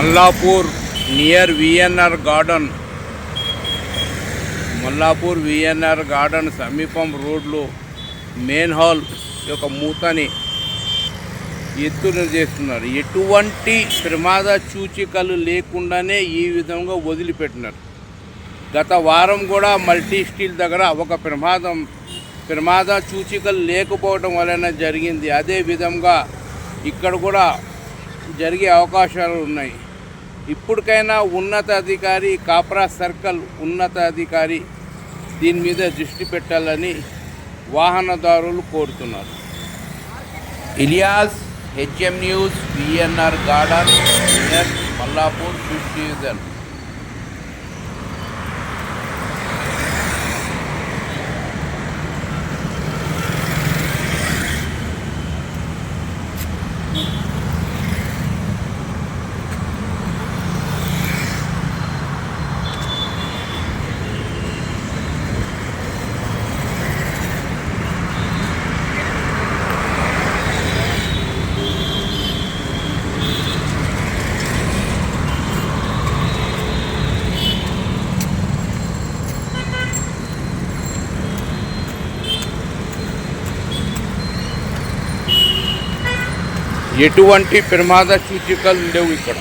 Mallapur near VNR garden. Mallapur VNR garden సమీపం రోడ్లు main hall యొక్క మూతని ఎత్తున చేస్తున్నారు. ఎటువంటి ప్రమాద సూచికలు లేకుండానే ఈ విధంగా వదిలిపెట్టినారు. గత వారం కూడా మల్టీ స్టీల్ దగ్గర ఒక ప్రమాదం ప్రమాద సూచికలు లేకపోవడం వలన జరిగింది. అదే విధంగా ఇక్కడ కూడా జరిగే అవకాశాలు ఉన్నాయి. ఇప్పటికైనా ఉన్నతాధికారి కాప్రా సర్కిల్ ఉన్నతాధికారి దీని మీద దృష్టి పెట్టాలని వాహనదారులు కోరుతున్నారు. Ilyas HM news VNR garden Mallapur fifty ఎటువంటి ప్రమాద సూచికలు లేవు ఇక్కడ.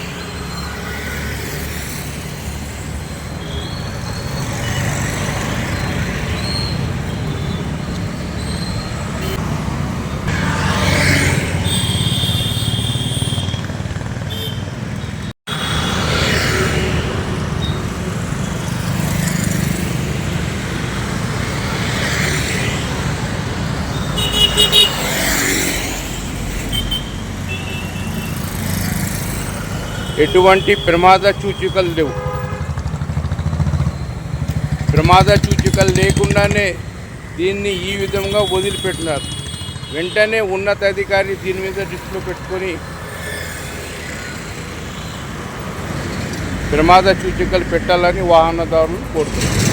ఎటువంటి ప్రమాద సూచికలు లేవు. ప్రమాద సూచికలు లేకుండానే దీన్ని ఈ విధంగా వదిలిపెట్టినారు. వెంటనే ఉన్నతాధికారి దీని మీద దృష్టిలో పెట్టుకొని ప్రమాద సూచికలు పెట్టాలని వాహనదారులు కోరుతున్నారు.